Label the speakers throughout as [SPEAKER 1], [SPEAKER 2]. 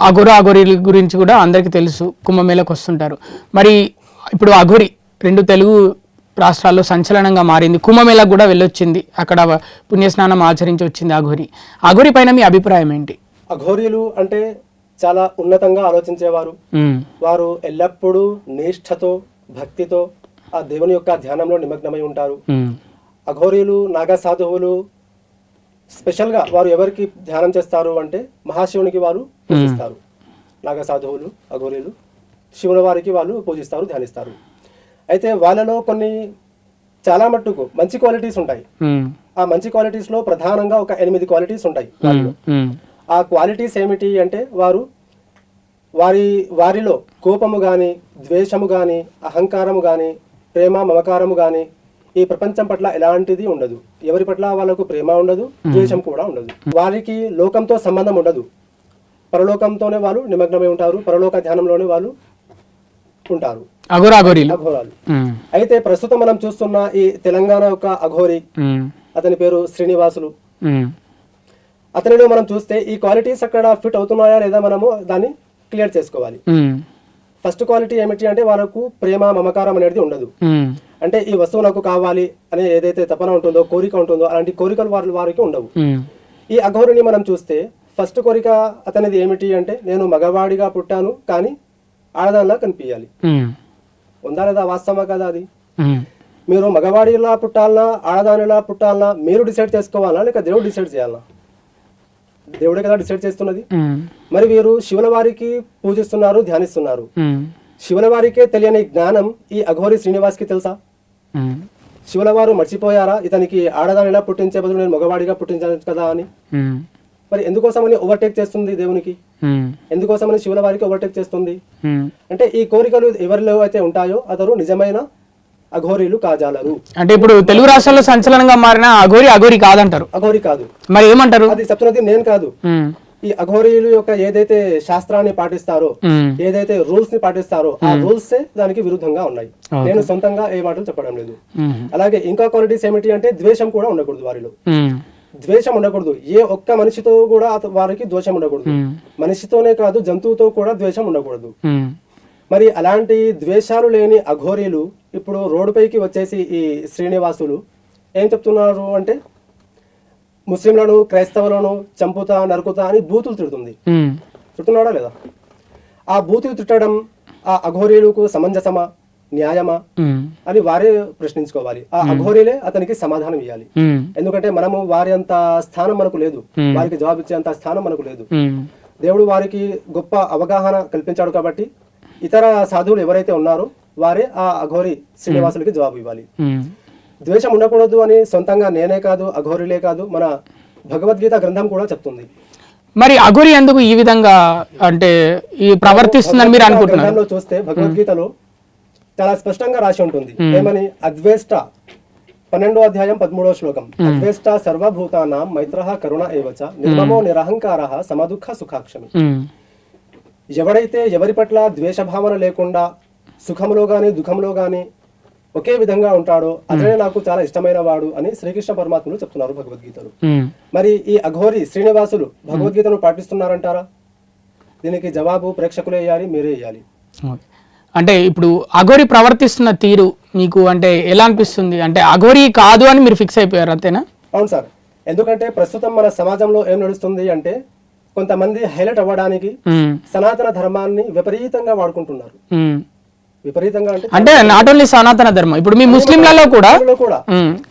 [SPEAKER 1] అఘోర అఘోరీల గురించి కూడా అందరికీ తెలుసు కుంభమేళకు వస్తుంటారు. మరి ఇప్పుడు అఘోరి రెండు తెలుగు రాష్ట్రాల్లో సంచలనంగా మారింది. కుంభమేళకు కూడా వెళ్ళొచ్చింది. అక్కడ పుణ్యస్నానం ఆచరించి వచ్చింది అఘోరి. అఘోరి పైన మీ అభిప్రాయం ఏంటి?
[SPEAKER 2] అఘోరీలు అంటే చాలా ఉన్నతంగా ఆలోచించేవారు. వారు ఎల్లప్పుడూ నిష్ఠతో భక్తితో ఆ దేవుని యొక్క ధ్యానంలో నిమగ్నమై ఉంటారు. అఘోరీలు నాగ సాధువులు స్పెషల్గా వారు ఎవరికి ధ్యానం చేస్తారు అంటే మహాశివునికి వారు పూజిస్తారు. నాగ సాధువులు అఘోరీలు శివుని వారికి వాళ్ళు పూజిస్తారు ధ్యానిస్తారు. అయితే వాళ్ళలో కొన్ని చాలా మట్టుకు మంచి క్వాలిటీస్ ఉంటాయి. ఆ మంచి క్వాలిటీస్లో ప్రధానంగా ఒక ఎనిమిది క్వాలిటీస్ ఉంటాయి ఆ క్వాలిటీస్ ఏమిటి అంటే వారు వారి వారిలో కోపము కానీ ద్వేషము కానీ అహంకారము కానీ ప్రేమ మమకారము కానీ ఈ ప్రపంచం పట్ల ఎలాంటిది ఉండదు. ఎవరి పట్ల వాళ్ళకు ప్రేమ ఉండదు ద్వేషం కూడా ఉండదు. వారికి లోకంతో సంబంధం ఉండదు. పరలోకంతోనే వాళ్ళు నిమగ్నమై ఉంటారు పరలోక ధ్యానంలోనే వాళ్ళు ఉంటారు.
[SPEAKER 1] అఘోర అఘోరీలు.
[SPEAKER 2] అయితే ప్రస్తుతం మనం చూస్తున్న ఈ తెలంగాణ యొక్క అఘోరి అతని పేరు శ్రీనివాసులు. అతనిలో మనం చూస్తే ఈ క్వాలిటీస్ అక్కడ ఫిట్ అవుతున్నాయా లేదా మనము దాన్ని క్లియర్ చేసుకోవాలి. ఫస్ట్ క్వాలిటీ ఏమిటి అంటే వాళ్ళకు ప్రేమ మమకారం అనేది ఉండదు. అంటే ఈ వస్తువు నాకు కావాలి అనే ఏదైతే తపన ఉంటుందో కోరిక ఉంటుందో అలాంటి కోరికలు వారి వారికి ఉండవు. ఈ అఘోరిని మనం చూస్తే ఫస్ట్ కోరిక అతనిది ఏమిటి అంటే నేను మగవాడిగా పుట్టాను కానీ ఆడదానిలా కనిపించాలి ఉందా లేదా వాస్తవమా కదా అది? మీరు మగవాడిలా పుట్టాలనా ఆడదానిలా పుట్టాలనా మీరు డిసైడ్ చేసుకోవాలా లేక దేవుడు డిసైడ్ చేయాలా? దేవుడే కదా డిసైడ్ చేస్తున్నది. మరి వీరు శివుల వారికి పూజిస్తున్నారు ధ్యానిస్తున్నారు. శివుల వారికే తెలియని జ్ఞానం ఈ అఘోరి శ్రీనివాస్కి తెలుసా?
[SPEAKER 1] ఉమ్,
[SPEAKER 2] శివుల వారు మర్చిపోయారా? ఇతనికి ఆడదానిలా పుట్టించే బదులు నేను మగవాడిగా పుట్టించాను కదా అని. మరి ఎందుకోసమని ఓవర్టేక్ చేస్తుంది దేవునికి? ఎందుకోసమని శివుల వారికి ఓవర్టేక్ చేస్తుంది. అంటే ఈ కోరికలు ఎవరిలో అయితే ఉంటాయో అతను నిజమైన అఘోరీలు కాజాలరు.
[SPEAKER 1] అంటే ఇప్పుడు తెలుగు రాష్ట్రాల్లో సంచలనంగా మారిన అఘోరి అఘోరి కాదంటారు.
[SPEAKER 2] అఘోరి కాదు.
[SPEAKER 1] మరి ఏమంటారు?
[SPEAKER 2] అది చెప్తున్నది నేను కాదు. ఈ అఘోరీలు యొక్క ఏదైతే శాస్త్రాన్ని పాటిస్తారో ఏదైతే రూల్స్ని పాటిస్తారో ఆ రూల్స్ దానికి విరుద్ధంగా ఉన్నాయి. నేను సొంతంగా ఏ మాటలు చెప్పడం లేదు. అలాగే ఇంకా క్వాలిటీస్ ఏమిటి అంటే ద్వేషం కూడా ఉండకూడదు వారిలో. ద్వేషం ఉండకూడదు. ఏ ఒక్క మనిషితో కూడా వారికి ద్వేషం ఉండకూడదు. మనిషితోనే కాదు జంతువుతో కూడా ద్వేషం ఉండకూడదు. మరి అలాంటి ద్వేషాలు లేని అఘోరీలు ఇప్పుడు రోడ్డుపైకి వచ్చేసి ఈ శ్రీనివాసులు ఏం చెప్తున్నారు అంటే ముస్లింలను క్రైస్తవులను చంపుతా నరుకుతా అని బూతులు తిడుతుంది. తిడుతున్నాడా లేదా? ఆ బూతులు తిట్టడం ఆ అఘోరీలకు సమంజసమా? న్యాయమా? అని వారే ప్రశ్నించుకోవాలి. ఆ అఘోరీలే అతనికి సమాధానం ఇవ్వాలి ఎందుకంటే మనము వారి అంత స్థానం మనకు లేదు. వారికి జవాబు ఇచ్చే అంత స్థానం మనకు లేదు. దేవుడు వారికి గొప్ప అవగాహన కల్పించాడు కాబట్టి ఇతర సాధువులు ఎవరైతే ఉన్నారో వారే ఆ అఘోరి శ్రీనివాసులకి జవాబు ఇవ్వాలి. ద్వేషం ఉండకూడదు అని సొంతంగా నేనే కాదు అఘోరిలే కాదు మన భగవద్గీత గ్రంథం కూడా చెప్తుంది.
[SPEAKER 1] మరి అఘోరి ఎందుకు ఈ విధంగా అంటే ఈ ప్రవర్తిస్తుందని మీరు అనుకుంటున్నారు?
[SPEAKER 2] గ్రంథంలో చూస్తే భగవద్గీతలో చాలా స్పష్టంగా రాసి ఉంటుంది. ఏమని? అద్వేష్ట పన్నెండో అధ్యాయం పదమూడో శ్లోకం. అద్వేష్ట సర్వభూతానాం మైత్ర కరుణ ఏవచ నిర్మమో నిరహంకార సమదుఃఖ సుఖాక్షమి. ఎవడైతే ఎవరి పట్ల ద్వేషభావన లేకుండా సుఖంలో గాని దుఃఖంలో గాని ఒకే విధంగా ఉంటాడో అతనే నాకు చాలా ఇష్టమైన వాడు అని శ్రీకృష్ణ పరమాత్ములు చెప్తున్నారు భగవద్గీతలో. మరి ఈ అఘోరి శ్రీనివాసులు భగవద్గీతను పాటిస్తున్నారంటారా? దీనికి జవాబు ప్రేక్షకులే ఇవ్వాలి మీరే
[SPEAKER 1] ఓకే. అంటే ఇప్పుడు అఘోరి ప్రవర్తిస్తున్న తీరు మీకు అంటే ఎలా అనిపిస్తుంది? అంటే అఘోరి కాదు అని మీరు ఫిక్స్ అయిపోయారు అంతేనా?
[SPEAKER 2] అవును సార్. ఎందుకంటే ప్రస్తుతం మన సమాజంలో ఏం నడుస్తుంది అంటే కొంతమంది హైలైట్ అవ్వడానికి సనాతన ధర్మాన్ని విపరీతంగా వాడుకుంటున్నారు. విపరీతంగా అంటే
[SPEAKER 1] అంటే నాట్ ఓన్లీ సనాతన ధర్మం ఇప్పుడు మీ ముస్లింలలో కూడా
[SPEAKER 2] కూడా.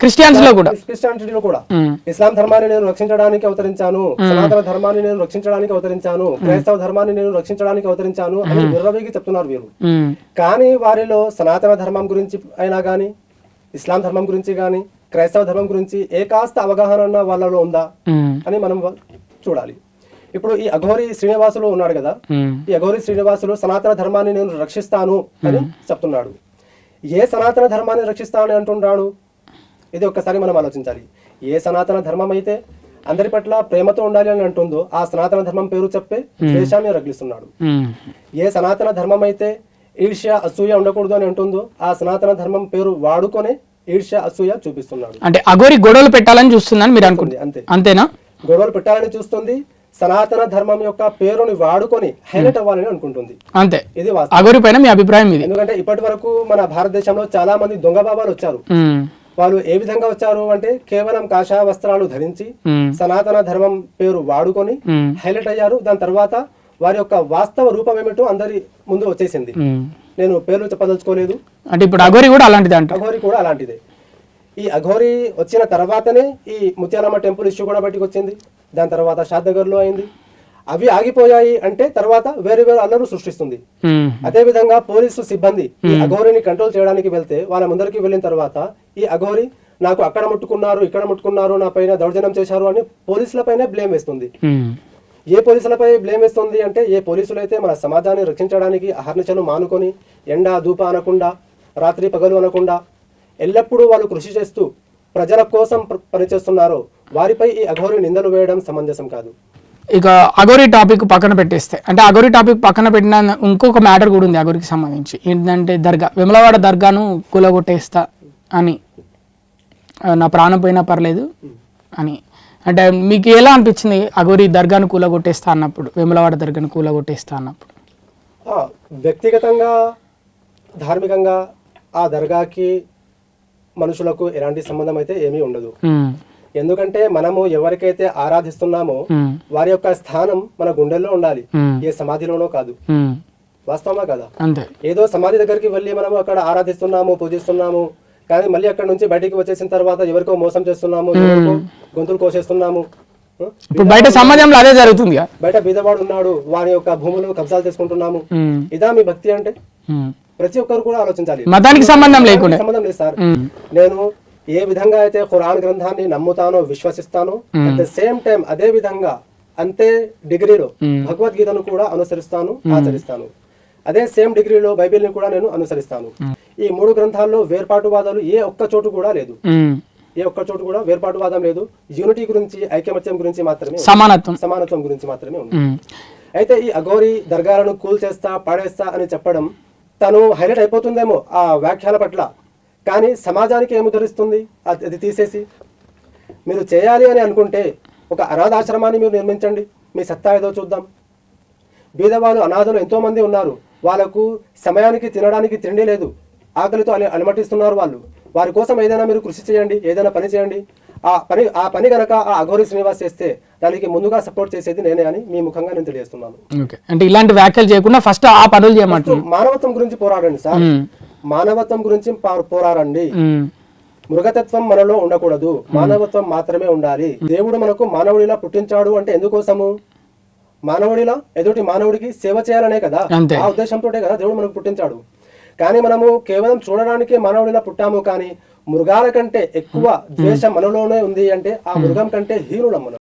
[SPEAKER 1] క్రిస్టియన్స్లో కూడా.
[SPEAKER 2] క్రిస్టియానిటీలో కూడా. ఇస్లాం ధర్మాన్ని నేను రక్షించడానికి అవతరించాను. సనాతన ధర్మాన్ని నేను రక్షించడానికి అవతరించాను. క్రైస్తవ ధర్మాన్ని నేను రక్షించడానికి అవతరించాను అని విర్రవేగి చెప్తున్నారు వీరు. కానీ వారిలో సనాతన ధర్మం గురించి అయినా కానీ ఇస్లాం ధర్మం గురించి కానీ క్రైస్తవ ధర్మం గురించి ఏ కాస్త అవగాహన ఉన్న వాళ్ళలో ఉందా అని మనం చూడాలి. ఇప్పుడు ఈ అఘోరి శ్రీనివాసులు ఉన్నాడు కదా ఈ అఘోరి శ్రీనివాసులు సనాతన ధర్మాన్ని నేను రక్షిస్తాను అని చెప్తున్నాడు. ఏ సనాతన ధర్మాన్ని రక్షిస్తానని అంటున్నాడు ఇది ఒక్కసారి మనం ఆలోచించాలి. ఏ సనాతన ధర్మం అయితే అందరి పట్ల ప్రేమతో ఉండాలి అని అంటుందో ఆ సనాతన ధర్మం పేరు చెప్పే ద్వేషాన్ని రగిలిస్తున్నాడు. ఏ సనాతన ధర్మం అయితే ఈర్ష్య అసూయ ఉండకూడదు అని అంటుందో ఆ సనాతన ధర్మం పేరు వాడుకొని ఈర్ష్య అసూయ చూపిస్తున్నాడు.
[SPEAKER 1] అంటే అఘోరి గొడవలు పెట్టాలని చూస్తుందని మీరు అనుకుంటున్నారు.
[SPEAKER 2] అంతే.
[SPEAKER 1] అంతేనా?
[SPEAKER 2] గొడవలు పెట్టాలని చూస్తుంది సనాతన ధర్మం యొక్క పేరుని వాడుకొని హైలైట్ అవ్వాలని అనుకుంటుంది.
[SPEAKER 1] అంతే.
[SPEAKER 2] ఇది
[SPEAKER 1] పైన మీ అభిప్రాయం ఇది.
[SPEAKER 2] ఎందుకంటే ఇప్పటి వరకు మన భారతదేశంలో చాలా మంది దొంగ బాబాలు వచ్చారు. వాళ్ళు ఏ విధంగా వచ్చారు అంటే కేవలం కాషాయ వస్త్రాలు ధరించి సనాతన ధర్మం పేరు వాడుకొని హైలైట్ అయ్యారు. దాని తర్వాత వారి యొక్క వాస్తవ రూపం ఏమిటో అందరి ముందు వచ్చేసింది. నేను పేర్లు చెప్పదలుచుకోలేదు.
[SPEAKER 1] అంటే ఇప్పుడు అఘోరి కూడా అలాంటిది అంట
[SPEAKER 2] అఘోరి కూడా అలాంటిదే. ఈ అఘోరి వచ్చిన తర్వాతనే ఈ ముత్యాలమ్మ టెంపుల్ ఇష్యూ కూడా బయటకు వచ్చింది. దాని తర్వాత షాద్నగర్లో అయింది. అవి ఆగిపోయాయి అంటే తర్వాత వేరే వేరే అల్లరు సృష్టిస్తుంది. అదే విధంగా పోలీసు సిబ్బంది ఈ అఘోరిని కంట్రోల్ చేయడానికి వెళ్తే వాళ్ళ ముందరికి వెళ్ళిన తర్వాత ఈ అఘోరి నాకు అక్కడ ముట్టుకున్నారు ఇక్కడ ముట్టుకున్నారు నా పైన దౌర్జన్యం చేశారు అని పోలీసులపైనే బ్లేమ్ వేస్తుంది. ఏ పోలీసులపై బ్లేమ్ వేస్తుంది అంటే ఏ పోలీసులు అయితే మన సమాజాన్ని రక్షించడానికి అహర్నిశలు మానుకొని ఎండ ధూప అనకుండా రాత్రి పగలు అనకుండా ఎల్లప్పుడూ వాళ్ళు కృషి చేస్తూ ప్రజల కోసం పనిచేస్తున్నారో. వారిపై ఈ అఘోరి నిందలు వేయడం సమంజసం కాదు.
[SPEAKER 1] ఇక అగోరి టాపిక్ పక్కన పెట్టేస్తే అంటే అగోరి టాపిక్ పక్కన పెట్టిన ఇంకొక మ్యాటర్ కూడా ఉంది అగోరికి సంబంధించి. ఏంటంటే దర్గా విమలవాడ దర్గాను కూలగొట్టేస్తా అని నా ప్రాణం పోయినా పర్లేదు అని. అంటే మీకు ఎలా అనిపించింది అగోరి దర్గాను కూలగొట్టేస్తా అన్నప్పుడు విమలవాడ దర్గాను కూలగొట్టేస్తా అన్నప్పుడు?
[SPEAKER 2] వ్యక్తిగతంగా ధార్మికంగా ఆ దర్గాకి మనుషులకు ఎలాంటి సంబంధం అయితే ఏమీ ఉండదు. ఎందుకంటే మనము ఎవరికైతే ఆరాధిస్తున్నామో వారి యొక్క స్థానం మన గుండెల్లో ఉండాలి. ఏ సమాధిలోనో కాదు. వాస్తవమా కదా? ఏదో సమాధి దగ్గరికి వెళ్ళి మనము అక్కడ ఆరాధిస్తున్నాము పూజిస్తున్నాము కానీ మళ్ళీ అక్కడ నుంచి బయటికి వచ్చేసిన తర్వాత ఎవరికో మోసం చేస్తున్నాము గొంతులు కోసేస్తున్నాము?
[SPEAKER 1] ఇప్పుడు బయట సమాజంలో అదే జరుగుతుంది.
[SPEAKER 2] బయట బీదవాడు ఉన్నాడు వారి యొక్క భూములు కబ్జాలు చేసుకుంటున్నాము.
[SPEAKER 1] ఉమ్,
[SPEAKER 2] ఇదా మీ భక్తి అంటే. ప్రతి ఒక్కరు కూడా ఆలోచించాలి.
[SPEAKER 1] మతానికి సంబంధం లేకుండా.
[SPEAKER 2] సంబంధం లేదు సార్. నేను ఏ విధంగా అయితే ఖురాన్ గ్రంథాన్ని నమ్ముతానో విశ్వసిస్తానో అట్ ద సేమ్ టైం అదే విధంగా అంతే డిగ్రీలో భగవద్గీతను కూడా అనుసరిస్తాను ఆచరిస్తాను. అదే సేమ్ డిగ్రీలో బైబిల్ని కూడా నేను అనుసరిస్తాను. ఈ మూడు గ్రంథాల్లో వేర్పాటువాదాలు ఏ ఒక్క చోటు కూడా లేదు. ఏ ఒక్క చోటు కూడా వేర్పాటువాదం లేదు. యూనిటీ గురించి ఐకమత్యం గురించి మాత్రమే.
[SPEAKER 1] సమానత్వం.
[SPEAKER 2] సమానత్వం గురించి మాత్రమే ఉంది. అయితే ఈ అఘోరి దర్గాలను కూల్ చేస్తా పాడేస్తా అని చెప్పడం తను హైలైట్ అయిపోతుందేమో ఆ వ్యాఖ్యల పట్ల. కానీ సమాజానికి ఏమి ధరిస్తుంది అది అది తీసేసి. మీరు చేయాలి అని అనుకుంటే ఒక అనాథాశ్రమాన్ని మీరు నిర్మించండి. మీ సత్తా ఏదో చూద్దాం. బీదవాళ్ళు అనాథలు ఎంతోమంది ఉన్నారు. వాళ్ళకు సమయానికి తినడానికి తిండి లేదు. ఆకలితో అలి అలమటిస్తున్నారు వాళ్ళు. వారి కోసం ఏదైనా మీరు కృషి చేయండి. ఏదైనా పని చేయండి. ఆ పని ఆ పని కనుక ఆ అఘోరి శ్రీనివాస్ చేస్తే దానికి ముందుగా సపోర్ట్ చేసేది నేనే అని మీ ముఖంగా నేను తెలియజేస్తున్నాను.
[SPEAKER 1] అంటే ఇలాంటి వ్యాఖ్యలు చేయకుండా ఫస్ట్ ఆ పనులు చేయమంటున్నాను
[SPEAKER 2] మానవత్వం గురించి పోరాడండి సార్. మానవత్వం గురించి పోరాడండి. మృగతత్వం మనలో ఉండకూడదు. మానవత్వం మాత్రమే ఉండాలి. దేవుడు మనకు మానవుడిలా పుట్టించాడు అంటే ఎందుకోసము? మానవుడిలా ఎదుటి మానవుడికి సేవ చేయాలనే కదా. ఆ ఉద్దేశంతోటే కదా దేవుడు మనకు పుట్టించాడు. కానీ మనము కేవలం చూడడానికే మానవుడిలా పుట్టాము కానీ మృగాల కంటే ఎక్కువ ద్వేషం మనలోనే ఉంది అంటే ఆ మృగం కంటే హీనులం మనం.